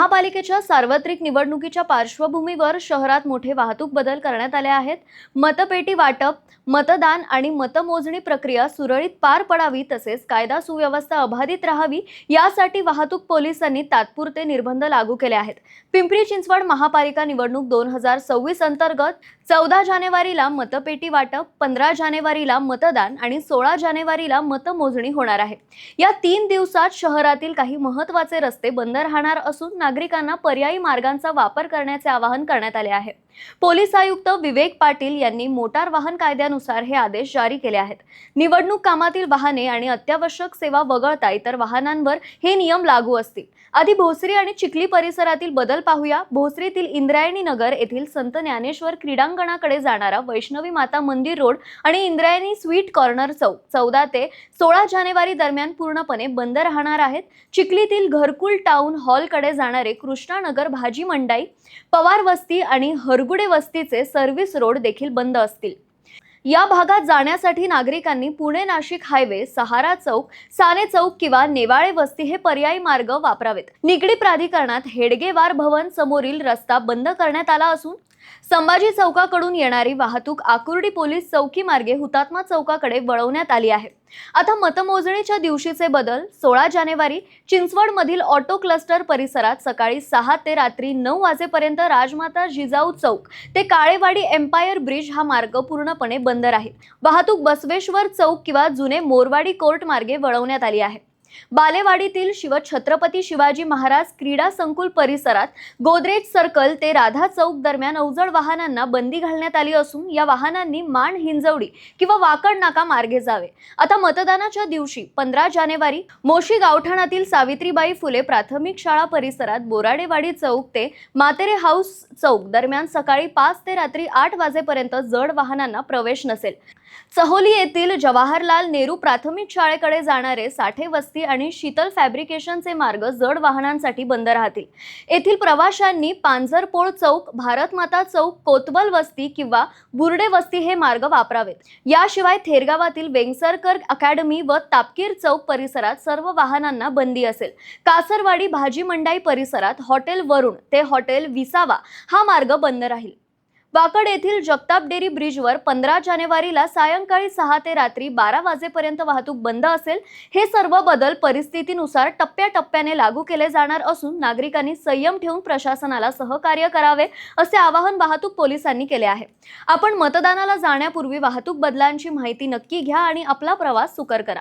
महापालिकेच्या सार्वत्रिक निवडणुकीच्या पार्श्वभूमीवर शहरात मोठे वाहतूक बदल करण्यात आले आहेत. मतपेटी वाटप मतदान आणि मतमोजणी प्रक्रिया सुरळीत पार पडावी तसेच कायदा सुव्यवस्था अबाधित राहावी यासाठी वाहतूक पोलिसांनी तात्पुरते निर्बंध लागू केले आहेत. पिंपरी चिंचवड महापालिका निवडणूक दोन हजार सव्वीस अंतर्गत चौदा जानेवारीला मतपेटी वाटप पंधरा जानेवारीला मतदान आणि सोळा जानेवारीला मतमोजणी होणार आहे. या तीन दिवसात शहरातील काही महत्त्वाचे रस्ते बंद राहणार असून नागरिकांना पर्यायी मार्गांचा वापर करण्याचे आवाहन करण्यात आले आहे. पोलीस आयुक्त विवेक पाटील यांनी मोटार वाहन कायद्यानुसार हे आदेश जारी केले आहेत. निवडणूक कामातील वाहने आणि अत्यावश्यक सेवा वगळता इतर वाहनांवर हे नियम लागू असतील. आधी भोसरी आणि चिखली परिसरातील बदल पाहूया. भोसरीतील इंद्रायणी नगर येथील संत ज्ञानेश्वर क्रीडांगणाकडे जाणारा वैष्णवी माता मंदिर रोड आणि इंद्रायणी स्वीट कॉर्नर चौक चौदा ते सोळा जानेवारी दरम्यान पूर्णपणे बंद राहणार आहेत. चिखलीतील घरकुल टाउन हॉलकडे जाणारे कृष्णानगर भाजी मंडाई पवार वस्ती आणि हरगुडे वस्तीचे सर्व्हिस रोड देखील बंद असतील. या भागात जाण्यासाठी नागरिकांनी पुणे नाशिक हायवे सहारा चौक साने चौक किंवा नेवाळे वस्ती हे पर्यायी मार्ग वापरावेत. निगडी प्राधिकरणात हेडगेवार भवन समोरील रस्ता बंद करण्यात आला असून संभाजी चौकाकडून येणारी वाहतूक आकुर्डी पोलीस चौकी मार्गे हुतात्मा चौकाकडे वळवण्यात आली आहे. आता मतमोजणीच्या दिवशीचे बदल सोळा जानेवारी चिंचवडमधील ऑटो क्लस्टर परिसरात सकाळी सहा ते रात्री नऊ वाजेपर्यंत राजमाता जिजाऊ चौक ते काळेवाडी एम्पायर ब्रिज हा मार्ग पूर्णपणे बंद राहील. वाहतूक बसवेश्वर चौक किंवा जुने मोरवाडी कोर्ट मार्गे वळवण्यात आली आहे. बालेवाडीतील शिव छत्रपती शिवाजी महाराज क्रीडा संकुल परिसरात गोदरेज सर्कल ते राधा चौक दरम्यान अवजड वाहनांना बंदी घालण्यात आली असून या वाहनांनी मान हिंजवडी किंवा वाकड नाका मार्गे जावे. आता मतदानाच्या दिवशी पंधरा जानेवारी मोशी गावठाणातील सावित्रीबाई फुले प्राथमिक शाळा परिसरात बोराडेवाडी चौक ते मातेरे हाऊस चौक दरम्यान सकाळी पाच ते रात्री आठ वाजेपर्यंत जड वाहनांना प्रवेश नसेल. चहोली येथील जवाहरलाल नेहरू प्राथमिक शाळेकडे जाणारे साठे वस्ती आणि शीतल फॅब्रिकेशनचे मार्ग जड वाहनांसाठी बंद राहतील. येथील प्रवाशांनी पांझरपोळ चौक भारतमाता चौक कोतवल वस्ती किंवा बुर्डे वस्ती हे मार्ग वापरावेत. याशिवाय थेरगावातील वेंगसरकर अकॅडमी व तापकीर चौक परिसरात सर्व वाहनांना बंदी असेल. कासरवाडी भाजी मंडाई परिसरात हॉटेल वरुण ते हॉटेल विसावा हा मार्ग बंद राहील. वाकड येथील जगताप डेरी ब्रिजवर पंधरा जानेवारीला सायंकाळी सहा ते रात्री बारा वाजेपर्यंत वाहतूक बंद असेल हे सर्व बदल परिस्थितीनुसार टप्प्याटप्प्याने लागू केले जाणार असून नागरिकांनी संयम ठेवून प्रशासनाला सहकार्य करावे असे आवाहन वाहतूक पोलिसांनी केले आहे. आपण मतदानाला जाण्यापूर्वी वाहतूक बदलांची माहिती नक्की घ्या आणि आपला प्रवास सुकर करा.